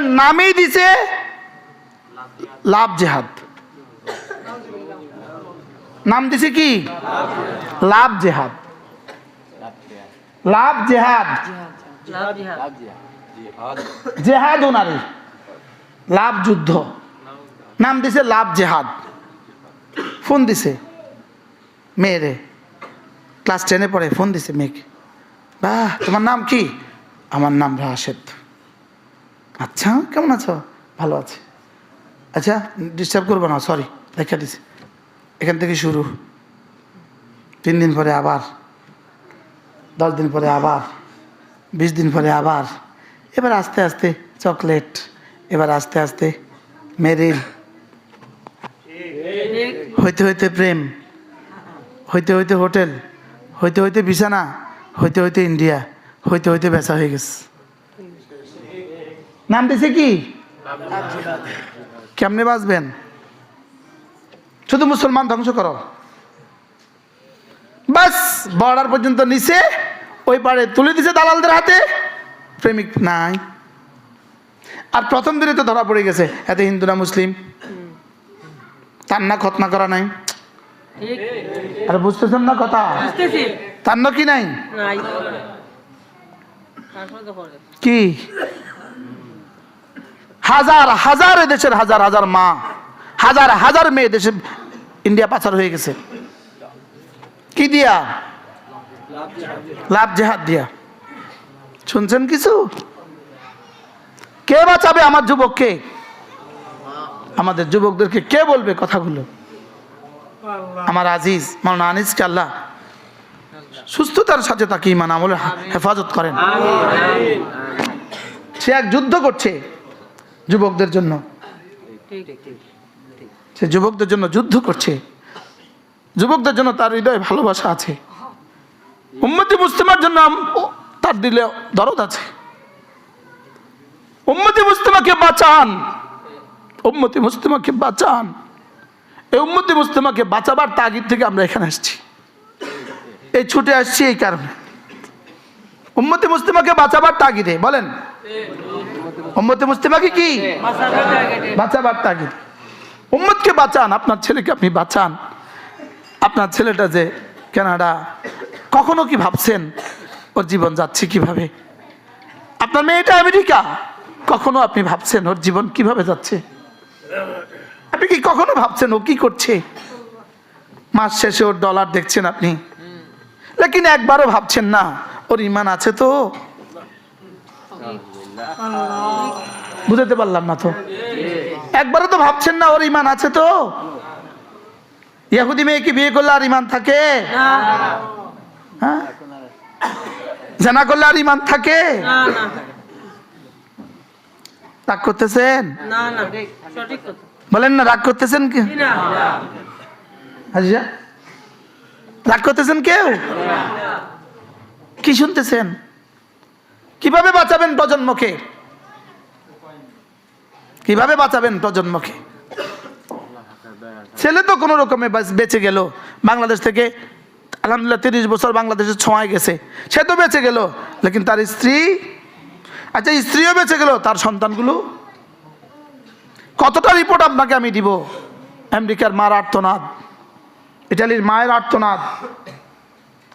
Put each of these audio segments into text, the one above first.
এটার নামই দিছে, লাভ জেহাদ। নাম দিছে কি? লাভ জেহাদ। লাভ জেহাদ। জেহাদ ওনারে। লাভ যুদ্ধ। নাম দিছে লাভ জেহাদ। ফোন দিছে মেয়েরে। ক্লাস টেনে পড়ে, ফোন দিছে মেয়েকে। বাহ, তোমার নাম কি? আমার নাম রাশেদ। আচ্ছা কেমন আছো? ভালো আছে। আচ্ছা ডিস্টার্ব করব না সরি দেখা দিছি। এখান থেকে শুরু। তিন দিন পরে আবার, দশ দিন পরে আবার, বিশ দিন পরে আবার, এবার আস্তে আস্তে চকলেট, এবার আস্তে আস্তে মেরিল। হইতে হইতে প্রেম, হইতে হইতে হোটেল, হইতে হইতে বিছানা, হইতে হইতে ইন্ডিয়া, হইতে হইতে বেচা হয়ে গেছে। নাম দিছে কি কেমনে বাঁচবেন শুধু মুসলমান ধ্বংস করো। বাস বর্ডার পর্যন্ত নিচে ওই পারে তুলে দিছে দালালদের হাতে। প্রেমিক নাই। আর প্রথম দিনে তো ধরা পড়ে গেছে এতে হিন্দু না মুসলিম? তার না খতনা করা নাই। ঠিক আর বুঝতেছেন না কথা? তার না কি নাই। কি? হাজার হাজার দেশের হাজার হাজার মা হাজার হাজার মেয়ে দেশে ইন্ডিয়া পাচার হয়ে গেছে। কি দিয়া? লাভ জেহাদ দিয়া। শুনছেন কিছু? কে বাঁচাবে আমার যুবককে? আমাদের যুবকদেরকে কে বলবে কথাগুলো? আমার আজিজ মাওলানা আনিসকে আল্লাহ? সুস্থতার সাথে তাকে ইমান আমলে হেফাজত করেন। সে এক যুদ্ধ করছে। যুবকদের জন্য। সে যুবকদের জন্য যুদ্ধ করছে। যুবকদের জন্য তার হৃদয়ে ভালোবাসা আছে। উম্মতি মুসলিমার জন্য তার দিলে দরদ আছে। উম্মতি মুসলিমাকে বাঁচান। উম্মতি মুসলিমাকে বাঁচান। এই উম্মতি মুসলিমাকে বাঁচাবার তাগিদ থেকে আমরা এখানে আসছি। এই ছুটে আসছি এই কারণে। উম্মতি মুসলিমাকে বাঁচাবার তাগিদে, বলেন। উম্মতি মুসলিমাকে কি? বাঁচাবার তাগিদ। উম্মতকে বাঁচান, আপনার ছেলেকে আপনি বাঁচান। আপনার ছেলেটা যে কানাডা, কখনো কি ভাবছেন, ওর জীবন যাচ্ছে কীভাবে? আপনার মেয়েটা আমেরিকা, কখনো আপনি ভাবছেন ওর জীবন কীভাবে যাচ্ছে? আপনি কি কখনো ভাবছেন ও কি করছে? মাস শেষে ওর ডলার দেখছেন আপনি? লেকিন একবারও ভাবছেন না। ওর ইমান আছে তো? বুঝাতে পারলাম না তো। একবারও তো ভাবছেন না ওর ইমান আছে তো? ইয়াহুদি মেয়েকে বিয়ে করলে আর ইমান থাকে? হ্যাঁ? জানা করলে আর ইমান থাকে? রাগ করতেছেন? বলেন না রাগ করতেছেন কি? রাগ করতেছেন কেউ? কি শুনতেছেন? কীভাবে বাঁচাবেন প্রজন্মকে? কীভাবে বাঁচাবেন প্রজন্মকে? ছেলে তো কোনো রকমে বেঁচে গেল। বাংলাদেশ থেকে আলহামদুলিল্লাহ তিরিশ বছর বাংলাদেশে ছোঁয়ায় গেছে। সে তো বেঁচে গেল, লেকিন তার স্ত্রী আচ্ছা স্ত্রীও বেঁচে গেল, তার সন্তানগুলো? কতটা রিপোর্ট আপনাকে আমি দিব? আমেরিকার মার আর্তনাদ, ইটালির মায়ের আর্তনাদ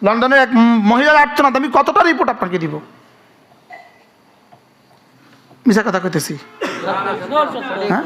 লন্ডনের এক মহিলার আর্তনাদ আমি কতটা রিপোর্ট আপনাকে দিব? মিশা কথা কইতেছি। হ্যাঁ?